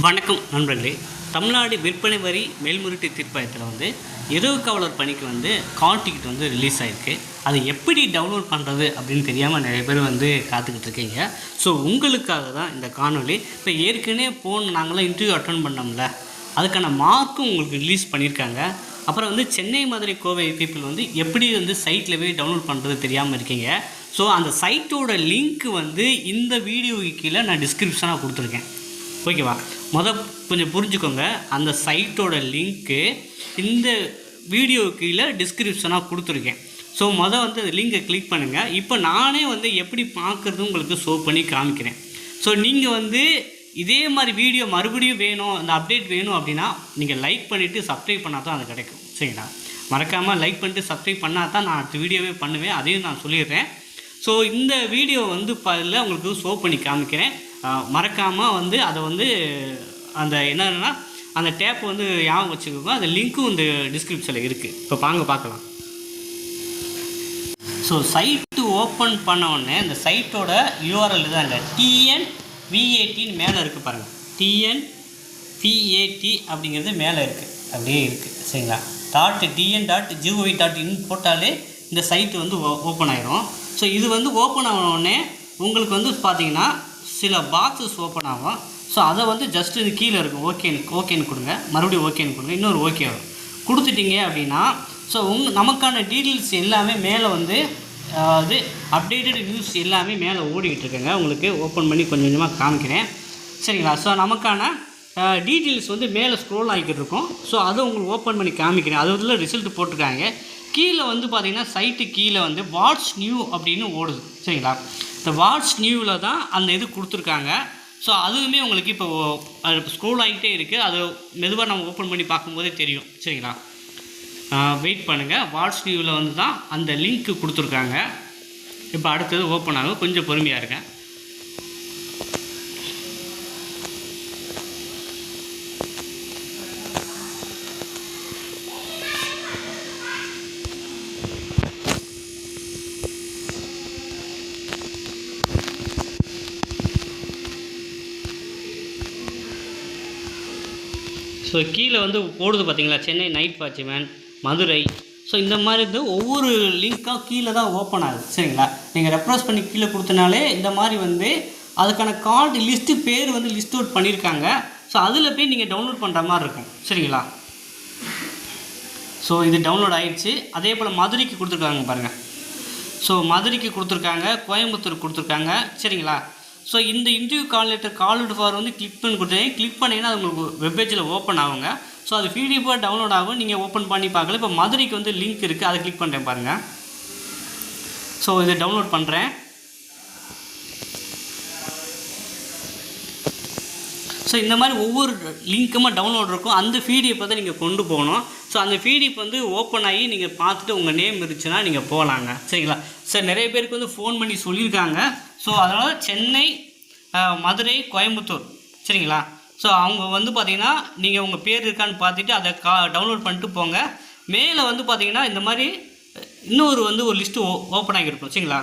வணக்கம் நண்பர்களே. தமிழ்நாடு விற்பனை வரி மேல்முறையீட்டு தீர்ப்பாயத்தில் வந்து இரவு காவலர் பணிக்கு வந்து கால் டிக்கெட் வந்து ரிலீஸ் ஆகிருக்கு அதை எப்படி டவுன்லோட் பண்ணுறது அப்படின்னு தெரியாமல் நிறைய பேர் வந்து காத்துக்கிட்டு இருக்கீங்க. ஸோ உங்களுக்காக தான் இந்த காணொலி இப்போ ஏற்கனவே போன நாங்களாம் இன்டர்வியூ அட்டன் பண்ணோம்ல. அதுக்கான மார்க்கும் உங்களுக்கு ரிலீஸ் பண்ணியிருக்காங்க. அப்புறம் வந்து சென்னை மதுரை கோவை பீப்புள் வந்து எப்படி வந்து சைட்டில் போய் டவுன்லோட் பண்ணுறது தெரியாமல் இருக்கீங்க. ஸோ அந்த சைட்டோட லிங்க் வந்து இந்த வீடியோவுக்கு கீழே நான் டிஸ்கிரிப்ஷனாக கொடுத்துருக்கேன். ஓகேவா முத கொஞ்சம் புரிஞ்சுக்கோங்க. அந்த சைட்டோட லிங்க்கு இந்த வீடியோ கீழே டிஸ்கிரிப்ஷனாக கொடுத்துருக்கேன். ஸோ மொதல் வந்து அந்த லிங்கை கிளிக் பண்ணுங்கள் இப்போ நானே வந்து எப்படி பார்க்குறது உங்களுக்கு ஷோ பண்ணி காமிக்கிறேன். ஸோ நீங்கள் வந்து இதே மாதிரி வீடியோ மறுபடியும் வேணும் அந்த அப்டேட் வேணும் அப்படின்னா நீங்கள் லைக் பண்ணிவிட்டு சப்ஸ்கிரைப் பண்ணால் தான் அது கிடைக்கும். சரிங்களா? மறக்காமல் லைக் பண்ணிட்டு சப்ஸ்கிரைப் பண்ணால் தான் நான் அடுத்த வீடியோவே பண்ணுவேன். அதையும் நான் சொல்லிடுறேன். ஸோ இந்த வீடியோ வந்து பதில் உங்களுக்கு ஷோ பண்ணி காமிக்கிறேன். மறக்காமல் வந்து அதை வந்து அந்த என்னன்னா அந்த டேப் வந்து ஞாபகம் வச்சுக்கோங்க. அந்த லிங்க்கும் இந்த டிஸ்கிரிப்ஷனில் இருக்குது இப்போ வாங்க பார்க்கலாம் ஸோ சைட்டு ஓப்பன் பண்ண உடனே இந்த சைட்டோட யூஆர்எல் தாங்க டிஎன் விஏடின்னு மேலே இருக்குது பாருங்கள் டிஎன் பிஏடி அப்படிங்கிறது மேலே இருக்குது அப்படியே இருக்குது சரிங்களா? Dot TN dot GOV dot in போட்டாலே இந்த சைட்டு வந்து ஓப்பன் ஆயிரும். ஸோ இது வந்து ஓப்பன் ஆன உடனே உங்களுக்கு வந்து பார்த்தீங்கன்னா சில பாக்ஸஸ் ஓப்பன் ஆகும். ஸோ அதை வந்து ஜஸ்ட் இது கீழே இருக்கும். ஓகேன்னு ஓகேன்னு கொடுங்க. மறுபடியும் ஓகேன்னு கொடுங்க. இன்னொரு ஓகே வரும். கொடுத்துட்டீங்க அப்படின்னா ஸோ உங் நமக்கான டீட்டெயில்ஸ் எல்லாமே மேலே வந்து இது அப்டேட்டட் நியூஸ் எல்லாமே மேலே ஓடிக்கிட்டு இருக்குங்க. உங்களுக்கு ஓப்பன் பண்ணி கொஞ்சம் கொஞ்சமாக காமிக்கிறேன். சரிங்களா? ஸோ நமக்கான டீட்டெயில்ஸ் வந்து மேலே ஸ்க்ரோல் ஆகிக்கிட்டு இருக்கும். ஸோ அதை உங்களுக்கு ஓப்பன் பண்ணி காமிக்கிறேன். அது உள்ள ரிசல்ட் போட்டிருக்காங்க. கீழே வந்து பார்த்தீங்கன்னா சைட்டு கீழே வந்து வாட்ஸ் நியூ அப்படின்னு ஓடுது. சரிங்களா? இந்த வாட்ச் நியூவில் தான் அந்த இது கொடுத்துருக்காங்க. ஸோ அதுவுமே உங்களுக்கு இப்போ ஸ்க்ரோல் ஆகிட்டே இருக்குது அது மெதுவாக நம்ம ஓப்பன் பண்ணி பார்க்கும்போதே தெரியும். சரிங்களா? வெயிட் பண்ணுங்கள் வாட்ஸ் நியூவில் வந்து தான் அந்த லிங்க்கு கொடுத்துருக்காங்க. இப்போ அடுத்தது ஓப்பன் ஆகும். கொஞ்சம் பொறுமையாக இருக்கேன் ஸோ கீழே வந்து போடுது பார்த்தீங்களா Chennai night watchman Madurai. So இந்த மாதிரி வந்து ஒவ்வொரு லிங்க்காக கீழே தான் ஓப்பன் ஆகுது. சரிங்களா? நீங்கள் ரெஃப்ரஸ் பண்ணி கீழே கொடுத்தனாலே இந்த மாதிரி வந்து அதுக்கான கார்டு லிஸ்ட்டு பேர் வந்து லிஸ்ட் அவுட் பண்ணியிருக்காங்க. ஸோ அதில் போய் நீங்கள் டவுன்லோட் பண்ணுற மாதிரி இருக்கும். சரிங்களா? ஸோ இது டவுன்லோட் ஆகிடுச்சு அதே போல் மதுரைக்கு கொடுத்துருக்காங்க பாருங்கள் ஸோ மதுரைக்கு கொடுத்துருக்காங்க கோயம்புத்தூர் கொடுத்துருக்காங்க. சரிங்களா? ஸோ இந்த interview call letter called for வந்து கிளிக் பண்ணி கொடுத்தேன் கிளிக் பண்ணிங்கன்னா அது உங்களுக்கு வெப்பேஜில் ஓப்பன் ஆகுங்க. ஸோ அது பிடிஎஃபாக டவுன்லோட் ஆகும். நீங்கள் ஓப்பன் பண்ணி பார்க்கல. இப்போ மதுரைக்கு வந்து லிங்க் இருக்குது அதை கிளிக் பண்ணுறேன் பாருங்கள் ஸோ இதை டவுன்லோட் பண்ணுறேன் ஸோ இந்த மாதிரி ஒவ்வொரு லிங்க்குமே டவுன்லோட் இருக்கும். அந்த பிடிஎஃப் தான் நீங்கள் கொண்டு போகணும். ஸோ அந்த பிடிஎஃப் வந்து ஓப்பன் ஆகி நீங்கள் பார்த்துட்டு உங்கள் நேம் இருந்துச்சுன்னா நீங்கள் போகலாங்க. சரிங்களா? சார் நிறைய பேருக்கு வந்து ஃபோன் பண்ணி சொல்லியிருக்காங்க. ஸோ அதனால் சென்னை மதுரை கோயம்புத்தூர். சரிங்களா? ஸோ அவங்க வந்து பார்த்தீங்கன்னா நீங்கள் உங்கள் பேர் இருக்கான்னு பார்த்துட்டு அதை கா டவுன்லோட் பண்ணிட்டு போங்க. மேலே வந்து பார்த்தீங்கன்னா இந்த மாதிரி இன்னொரு வந்து ஒரு லிஸ்ட்டு ஓ ஓப்பன் ஆகியிருக்கும். சரிங்களா?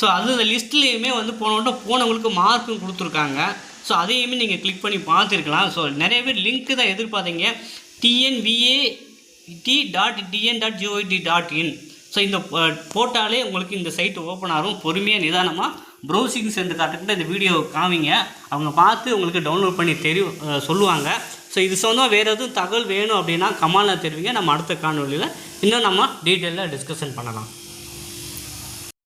ஸோ அது அந்த லிஸ்ட்லேயுமே வந்து போனவொட்ட போனவங்களுக்கு மார்க்கும் கொடுத்துருக்காங்க. ஸோ அதையுமே நீங்கள் கிளிக் பண்ணி பார்த்துருக்கலாம். ஸோ நிறைய பேர் லிங்க்கு தான் எதிர்பார்த்தீங்க. TNVA T dot TN dot GOV dot in so இந்த போட்டாலே உங்களுக்கு இந்த சைட் ஓப்பன் ஆகும். பொறுமையாக நிதானமாக ப்ரௌசிங் சென்று காட்டுக்கிட்ட இந்த வீடியோ காமிங்க. அவங்க பார்த்து உங்களுக்கு டவுன்லோட் பண்ணி தெரியும் சொல்லுவாங்க. ஸோ இது சொன்னால் வேறு எதுவும் தகவல் வேணும் அப்படின்னா கமாலில் தெரிவிங்க. நம்ம அடுத்த காணொலியில் இன்னும் நம்ம டீட்டெயிலில் டிஸ்கஷன் பண்ணலாம்.